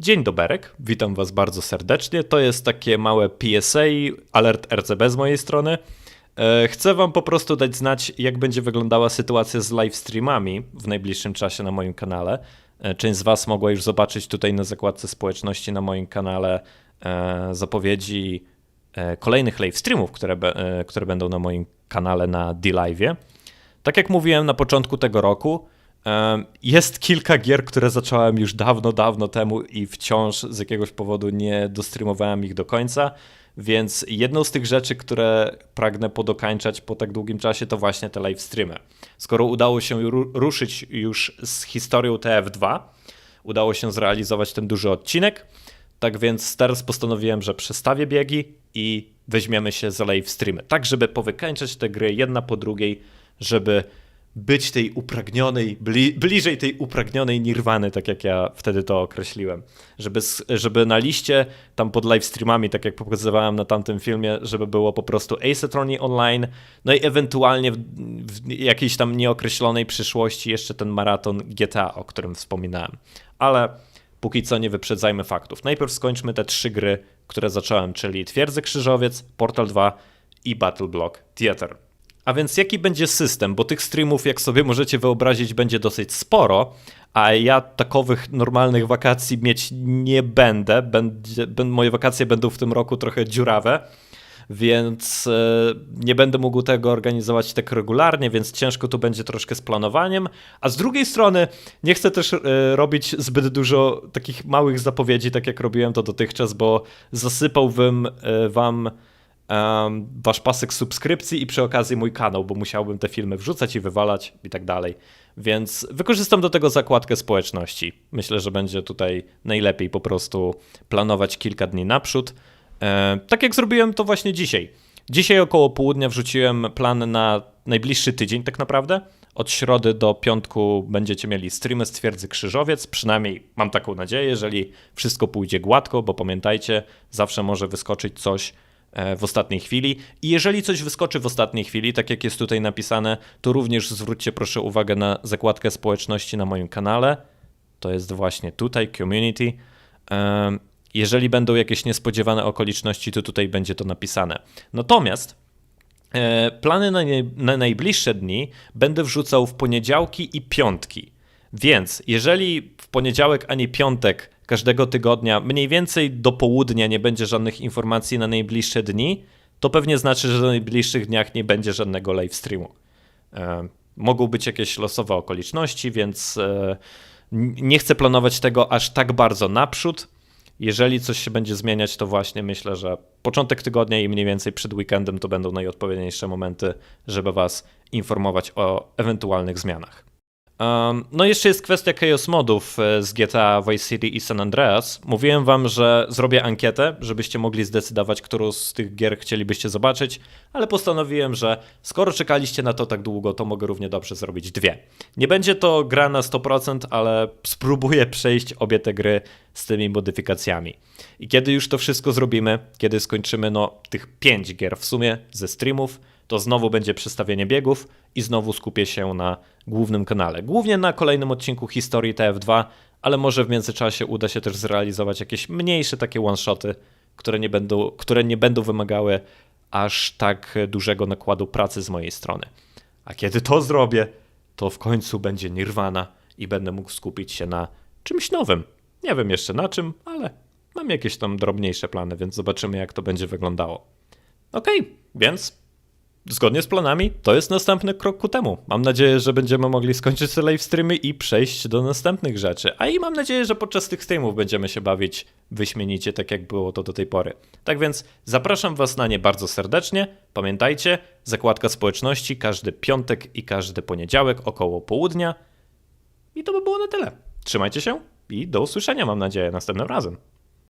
Dzień doberek, witam Was bardzo serdecznie. To jest takie małe PSA, alert RCB z mojej strony. E, Chcę Wam po prostu dać znać, jak będzie wyglądała sytuacja z live streamami w najbliższym czasie na moim kanale. E, Część z Was mogła już zobaczyć tutaj na zakładce społeczności na moim kanale e, zapowiedzi kolejnych live streamów, które, które będą na moim kanale na D-Live. Tak jak mówiłem na początku tego roku, jest kilka gier, które zacząłem już dawno, dawno temu i wciąż z jakiegoś powodu nie dostreamowałem ich do końca. Więc jedną z tych rzeczy, które pragnę podokańczać po tak długim czasie, to właśnie te live streamy. Skoro udało się ru- ruszyć już z historią TF2, udało się zrealizować ten duży odcinek, tak więc teraz postanowiłem, że przestawię biegi i weźmiemy się za live streamy. Tak, żeby powykańczać te gry jedna po drugiej, żeby być tej upragnionej, bli, bliżej tej upragnionej nirwany, tak jak ja wtedy to określiłem. Żeby, żeby na liście, tam pod live streamami, tak jak pokazywałem na tamtym filmie, żeby było po prostu Ace Attorney Online, no i ewentualnie w, w jakiejś tam nieokreślonej przyszłości jeszcze ten maraton GTA, o którym wspominałem. Ale póki co nie wyprzedzajmy faktów. Najpierw skończmy te trzy gry, które zacząłem, czyli Twierdzę Krzyżowiec, Portal 2 i Battle Block Theater. A więc jaki będzie system? Bo tych streamów, jak sobie możecie wyobrazić, będzie dosyć sporo, a ja takowych normalnych wakacji mieć nie będę. Moje wakacje będą w tym roku trochę dziurawe, więc e, nie będę mógł tego organizować tak regularnie, więc ciężko tu będzie troszkę z planowaniem. A z drugiej strony nie chcę też e, robić zbyt dużo takich małych zapowiedzi, tak jak robiłem to dotychczas, bo zasypałbym e, wam wasz pasek subskrypcji i przy okazji mój kanał, bo musiałbym te filmy wrzucać i wywalać i tak dalej. Więc wykorzystam do tego zakładkę społeczności. Myślę, że będzie tutaj najlepiej po prostu planować kilka dni naprzód. Tak jak zrobiłem to właśnie dzisiaj. Dzisiaj około południa wrzuciłem plan na najbliższy tydzień tak naprawdę. Od środy do piątku będziecie mieli streamy z Twierdzy Krzyżowiec, przynajmniej mam taką nadzieję, jeżeli wszystko pójdzie gładko, bo pamiętajcie, zawsze może wyskoczyć coś w ostatniej chwili. I jeżeli coś wyskoczy w ostatniej chwili, tak jak jest tutaj napisane, to również zwróćcie proszę uwagę na zakładkę społeczności na moim kanale. To jest właśnie tutaj, community. Em, Jeżeli będą jakieś niespodziewane okoliczności, to tutaj będzie to napisane. Natomiast e, plany na, nie, na najbliższe dni będę wrzucał w poniedziałki i piątki. Więc jeżeli w poniedziałek ani piątek każdego tygodnia mniej więcej do południa nie będzie żadnych informacji na najbliższe dni, to pewnie znaczy, że na najbliższych dniach nie będzie żadnego live streamu. E, Mogą być jakieś losowe okoliczności, więc e, nie chcę planować tego aż tak bardzo naprzód. Jeżeli coś się będzie zmieniać, to właśnie myślę, że początek tygodnia i mniej więcej przed weekendem to będą najodpowiedniejsze momenty, żeby Was informować o ewentualnych zmianach. Um, no jeszcze jest kwestia Chaos modów e, z GTA Vice City i San Andreas. Mówiłem wam, że zrobię ankietę, żebyście mogli zdecydować, którą z tych gier chcielibyście zobaczyć, ale postanowiłem, że skoro czekaliście na to tak długo, to mogę równie dobrze zrobić dwie. Nie będzie to gra na 100%, ale spróbuję przejść obie te gry z tymi modyfikacjami. I kiedy już to wszystko zrobimy, kiedy skończymy no tych pięć gier w sumie ze streamów, to znowu będzie przestawienie biegów i znowu skupię się na głównym kanale. Głównie na kolejnym odcinku historii TF2, ale może w międzyczasie uda się też zrealizować jakieś mniejsze takie one-shoty, które nie będą, które nie będą wymagały aż tak dużego nakładu pracy z mojej strony. A kiedy to zrobię, to w końcu będzie Nirvana i będę mógł skupić się na czymś nowym. Nie wiem jeszcze na czym, ale mam jakieś tam drobniejsze plany, więc zobaczymy jak to będzie wyglądało. Okej, więc zgodnie z planami, to jest następny krok ku temu. Mam nadzieję, że będziemy mogli skończyć te live streamy i przejść do następnych rzeczy. A i mam nadzieję, że podczas tych streamów będziemy się bawić wyśmienicie, tak jak było to do tej pory. Tak więc zapraszam Was na nie bardzo serdecznie. Pamiętajcie, zakładka społeczności każdy piątek i każdy poniedziałek około południa. I to by było na tyle. Trzymajcie się i do usłyszenia, mam nadzieję, następnym razem.